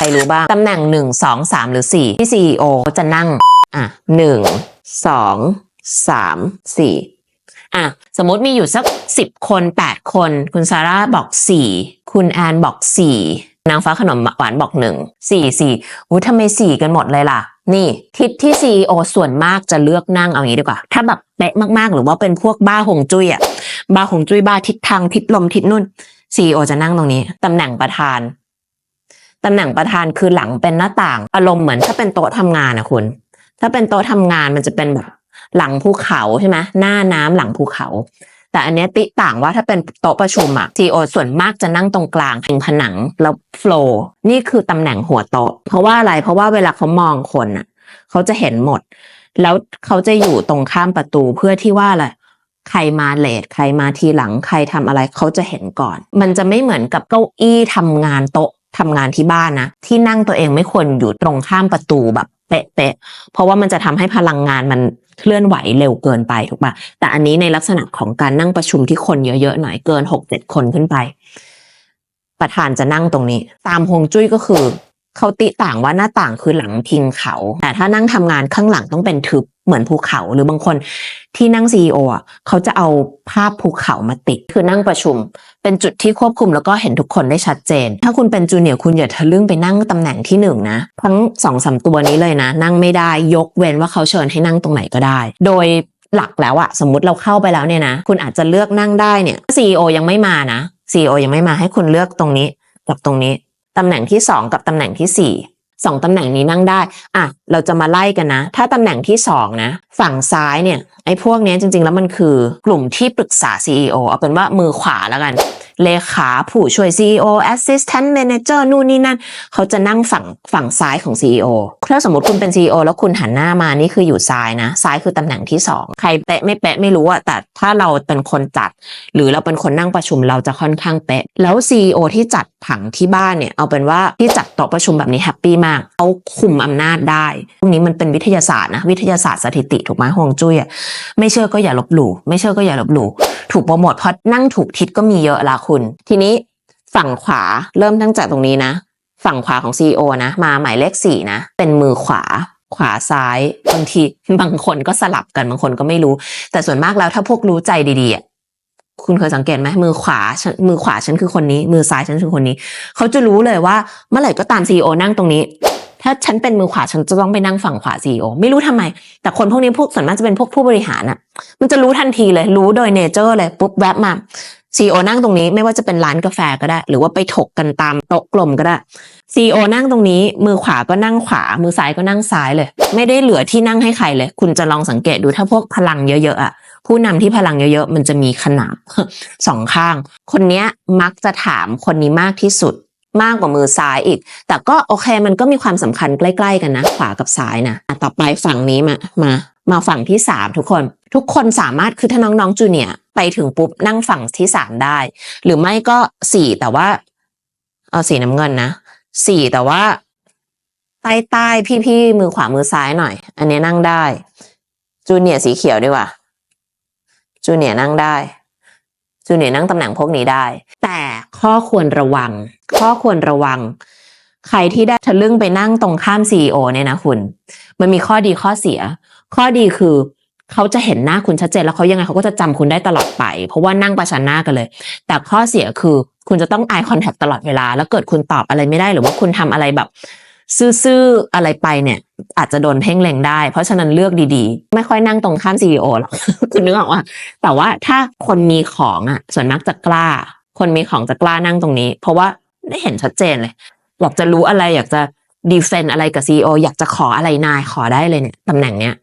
ใครรู้บ้าง ตำแหน่งหนึ่งสองสามหรือสี่ที่ CEO จะนั่ง อะหนึ่งสองสามสี่อะ สมมติมีอยู่สักสิบคนแปดคน คุณซาร่าบอกสี่คุณแอนบอกสี่นางฟ้าขนมหวานบอกหนึ่งสี่สี่อู้ทำไมสี่กันหมดเลยล่ะ นี่ ทิศที่ CEO ส่วนมากจะเลือกนั่งเอาอย่างนี้ดีกว่า ถ้าแบบเป๊ะมากๆ หรือว่าเป็นพวกบ้าหงจุ้ยอะบ้าหงจุ้ยบ้าทิศทางทิศลมทิศนุ่น CEO จะนั่งตรงนี้ตำแหน่งประธาน ตำแหน่งประธานคือหลังเป็นหน้าต่าง อารมณ์เหมือนถ้าเป็นโต๊ะทำงานนะคุณ ถ้าเป็นโต๊ะทำงานมันจะเป็นแบบหลังภูเขาใช่ไหมหน้าน้ำหลังภูเขา แต่อันนี้ติต่างว่าถ้าเป็นโต๊ะประชุมอะ CEO ส่วนมากจะนั่งตรงกลางเป็นผนังแล้วโฟล์นี่คือตำแหน่งหัวโต๊ะ เพราะว่าอะไรเพราะว่าเวลาเขามองคนอะเขาจะเห็นหมด แล้วเขาจะอยู่ตรงข้ามประตูเพื่อที่ว่าอะไรใครมาเลทใครมาทีหลังใครทำอะไรเขาจะเห็นก่อน มันจะไม่เหมือนกับเก้าอี้ทำงานโต๊ะ ทำงานที่บ้านนะที่นั่งตัวเองไม่ควรอยู่ตรงข้ามประตูแบบเป๊ะๆเพราะว่ามันจะทำให้พลังงานมันเคลื่อนไหวเร็วเกินไปถูกปะแต่อันนี้ในลักษณะของการนั่งประชุมที่คนเยอะๆหน่อยเกินหกเจ็ดคนขึ้นไป ประธานจะนั่งตรงนี้ ตามฮวงจุ้ยก็คือเขาติต่างว่าหน้าต่างคือหลังพิงเขา แต่ถ้านั่งทำงานข้างหลังต้องเป็นทึบ เหมือนภูเขาหรือบางคนที่นั่งซีออะเขาจะเอาภาพภูเขามาติด คือนั่งประชุม เป็นจุดที่ควบคุมแล้วก็เห็นทุกคนได้ชัดเจน ถ้าคุณเป็นจูเนียร์คุณอย่าทะลึ่งไปนั่งตำแหน่งที่หนึ่งนะทั้งสองสามตัวนี้เลยนะ นั่งไม่ได้ยกเว้นว่าเขาเชิญให้นั่งตรงไหนก็ได้ โดยหลักแล้วอะสมมติเราเข้าไปแล้วเนี่ยนะ คุณอาจจะเลือกนั่งได้เนี่ย CEO ยังไม่มานะ CEO ยังไม่มาให้คุณเลือกตรงนี้กับตรงนี้ตำแหน่งที่สองกับตำแหน่งที่สี่ สองตำแหน่งนี้นั่งได้ อะ เราจะมาไล่กันนะ ถ้าตำแหน่งที่สองนะ ฝั่งซ้ายเนี่ย ไอ้พวกนี้จริง ๆ แล้วมันคือกลุ่มที่ปรึกษา CEO เอาเป็นว่ามือขวาแล้วกัน เลขาผู้ช่วย CEO Assistant Manager นู่นนี่นั่น เขาจะนั่งฝั่งฝั่งซ้ายของ CEO ถ้าสมมติคุณเป็น CEO แล้วคุณหันหน้ามานี่คืออยู่ซ้ายนะ ซ้ายคือตำแหน่งที่สองใครเป๊ะไม่เป๊ะไม่รู้อะแต่ถ้าเราเป็นคนจัด หรือเราเป็นคนนั่งประชุมเราจะค่อนข้างเป๊ะ แล้ว CEO ที่จัดผังที่บ้านเนี่ย เอาเป็นว่าที่จัดโต๊ะประชุมแบบนี้แฮปปี้มากเขาคุมอำนาจได้พวกนี้มันเป็นวิทยาศาสตร์นะวิทยาศาสตร์สถิติถูกไหมฮวงจุ้ยอะไม่เชื่อก็อย่าลบหลู่ไม่เชื่อก็อย่าลบหลู่ถูกโปรโมทเพราะนั่งถูกทิศก็มีเยอะละคุณ ทีนี้ฝั่งขวาเริ่มตั้งจากตรงนี้นะ ฝั่งขวาของ CEO นะ มาหมายเลขสี่นะ เป็นมือขวาขวาซ้ายบางทีบางคนก็สลับกันบางคนก็ไม่รู้ แต่ส่วนมากแล้วถ้าพวกรู้ใจดีๆอะคุณเคยสังเกตไหมมือขวามือขวาฉันคือคนนี้ มือซ้ายฉันคือคนนี้ เขาจะรู้เลยว่าเมื่อไหร่ก็ตามซีอนั่งตรงนี้ ถ้าฉันเป็นมือขวาฉันจะต้องไปนั่งฝั่งขวาซีอไม่รู้ทำไม แต่คนพวกนี้พวกส่วนมากจะเป็นพวกผู้บริหารอะมันจะรู้ทันทีเลย รู้โดยเนเจอร์เลยปุ๊บแวบมาซีอนั่งตรงนี้ไม่ว่าจะเป็นร้านกาแฟก็ได้ หรือว่าไปถกกันตามโต๊ะกลมก็ได้ซีอนั่งตรงนี้ มือขวาก็นั่งขวา มือซ้ายก็นั่งซ้ายเลย ไม่ได้เหลือที่นั่งให้ใครเลย คุณจะลองสังเกตดูถ้าพวกพลังเยอะๆอะผู้นำที่พลังเยอะๆ มันจะมีขนาบสองข้าง คนเนี้ยมักจะถามคนนี้มากที่สุดมากกว่ามือซ้ายอีก แต่ก็โอเคมันก็มีความสำคัญใกล้ ๆ กันนะ ขวากับซ้ายนะต่อไปฝั่งนี้มามามาฝั่งที่สามทุกคน ทุกคนสามารถคือถ้าน้องๆจูเนียร์ ไปถึงปุ๊บนั่งฝั่งที่สามได้ หรือไม่ก็สี่แต่ว่าเอาสีน้ำเงินนะสี่แต่ว่า ใต้ใต้ๆพี่ๆมือขวามือซ้ายหน่อย อันนี้นั่งได้ จูเนียร์สีเขียวดีกว่า จูเนียร์นั่งได้ จูเนียร์นั่งตำแหน่งพวกนี้ได้ แต่ข้อควรระวัง ข้อควรระวัง ใครที่ได้ทะลึ่งไปนั่งตรงข้ามซีอเนี่ยนะคุณ มันมีข้อดีข้อเสีย ข้อดีคือ เขาจะเห็นหน้าคุณชัดเจนแล้วเขายังไงเขาก็จะจำคุณได้ตลอดไป เพราะว่านั่งประชันหน้ากันเลย แต่ข้อเสียคือคุณจะต้อง eye contact ตลอดเวลา แล้วเกิดคุณตอบอะไรไม่ได้หรือว่าคุณทำอะไรแบบ ซื่อๆอะไรไปเนี่ย อาจจะโดนเพ่งเล็งได้ เพราะฉะนั้นเลือกดีๆ ไม่ค่อยนั่งตรงข้ามซีอโอหรอกคุณนึกออกว่า แต่ว่าถ้าคนมีของอะ ส่วนมากจะกล้า คนมีของจะกล้านั่งตรงนี้ เพราะว่าได้เห็นชัดเจนเลยอยากจะรู้อะไรอยากจะดีเฟนอะไรกับซีออยากจะขออะไรนายขอได้เลยเนี่ยตำแหน่งเนี้ย